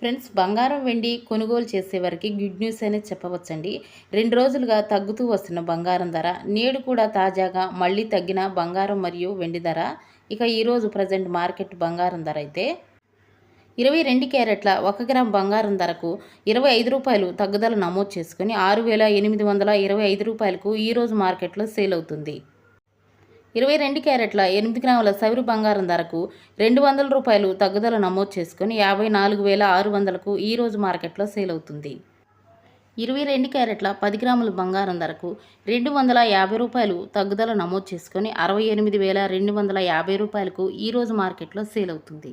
Friends బంగారం వెండి కొనుగోలు చేసేవారికి గుడ్ న్యూస్ అనేది చెప్పవచ్చండి. రెండు రోజులుగా తగ్గుతూ వస్తున్న బంగారం ధర నేడు కూడా తాజాగా మళ్ళీ తగ్గిన బంగారం మరియు వెండి ధర. ఇక ఈరోజు ప్రజెంట్ మార్కెట్ బంగారం ధర అయితే ఇరవై రెండు క్యారెట్ల ఒక గ్రామ్ బంగారం ధరకు ఇరవై ఐదు రూపాయలు తగ్గుదల నమోదు చేసుకుని ఆరు వేల ఎనిమిది వందల ఇరవై ఐదు రూపాయలకు ఈరోజు మార్కెట్లో సేల్ అవుతుంది. ఇరవై రెండు క్యారెట్ల ఎనిమిది గ్రాముల సవిరు బంగారం ధరకు రెండు వందల రూపాయలు తగ్గుదల నమోదు చేసుకుని యాభై నాలుగు వేల ఆరు వందలకు ఈరోజు మార్కెట్లో సేల్ అవుతుంది. ఇరవై రెండు క్యారెట్ల పది గ్రాముల బంగారం ధరకు రెండు వందల యాభై రూపాయలు తగ్గుదల నమోదు చేసుకొని అరవై ఎనిమిది వేల రెండు వందల యాభై రూపాయలకు ఈరోజు మార్కెట్లో సేల్ అవుతుంది.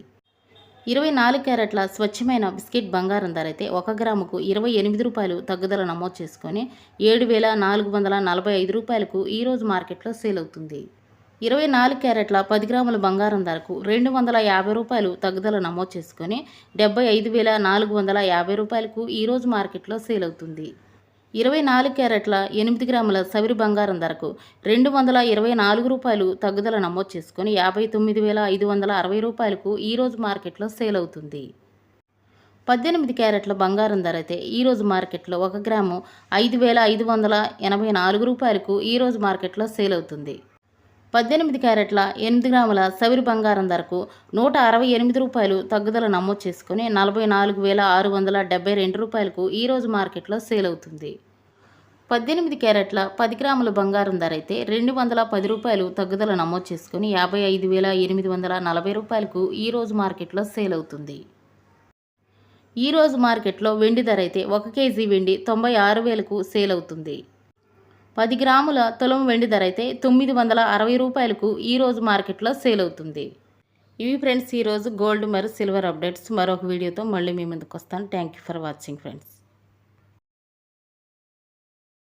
ఇరవై నాలుగు క్యారెట్ల స్వచ్ఛమైన బిస్కెట్ బంగారం ధర అయితే ఒక గ్రాముకు ఇరవై ఎనిమిది రూపాయలు తగ్గుదల నమోదు చేసుకొని ఏడు వేల నాలుగు వందల నలభై ఐదు రూపాయలకు ఈరోజు మార్కెట్లో సేల్ అవుతుంది. ఇరవై నాలుగు క్యారెట్ల పది గ్రాముల బంగారం ధరకు రెండు వందల యాభై రూపాయలు తగ్గుదల నమోదు చేసుకొని డెబ్బై ఐదు వేల నాలుగు వందల యాభై రూపాయలకు ఈరోజు మార్కెట్లో సేల్ అవుతుంది. ఇరవై నాలుగు క్యారెట్ల ఎనిమిది గ్రాముల సవిరి బంగారం ధరకు రెండు వందల ఇరవై నాలుగు రూపాయలు తగ్గుదల నమోదు చేసుకొని యాభై తొమ్మిది వేల ఐదు వందల అరవై రూపాయలకు ఈరోజు మార్కెట్లో సేల్ అవుతుంది. పద్దెనిమిది క్యారెట్ల బంగారం ధర అయితే ఈరోజు మార్కెట్లో ఒక గ్రాము ఐదు వేల ఐదు వందల ఎనభై నాలుగు రూపాయలకు ఈరోజు మార్కెట్లో సేల్ అవుతుంది. పద్దెనిమిది క్యారెట్ల ఎనిమిది గ్రాముల సవిరి బంగారం ధరకు నూట అరవై ఎనిమిది రూపాయలు తగ్గుదల నమోదు చేసుకుని నలభై నాలుగు వేల ఆరు వందల డెబ్బై రెండు రూపాయలకు ఈరోజు మార్కెట్లో సేల్ అవుతుంది. పద్దెనిమిది క్యారెట్ల పది గ్రాముల బంగారం ధర అయితే రెండు వందల పది రూపాయలు తగ్గుదల నమోదు చేసుకుని యాభై ఐదు వేల ఎనిమిది వందల నలభై రూపాయలకు ఈరోజు మార్కెట్లో సేల్ అవుతుంది. ఈరోజు మార్కెట్లో వెండి ధర అయితే ఒక కేజీ వెండి తొంభై ఆరు వేలకు సేల్ అవుతుంది. పది గ్రాముల తులం వెండి ధర అయితే తొమ్మిది వందల అరవై రూపాయలకు ఈరోజు మార్కెట్లో సేల్ అవుతుంది. ఇవి ఫ్రెండ్స్ ఈరోజు గోల్డ్ మరియు సిల్వర్ అప్డేట్స్. మరొక వీడియోతో మళ్ళీ మీ ముందుకు వస్తాను. Thank you for watching friends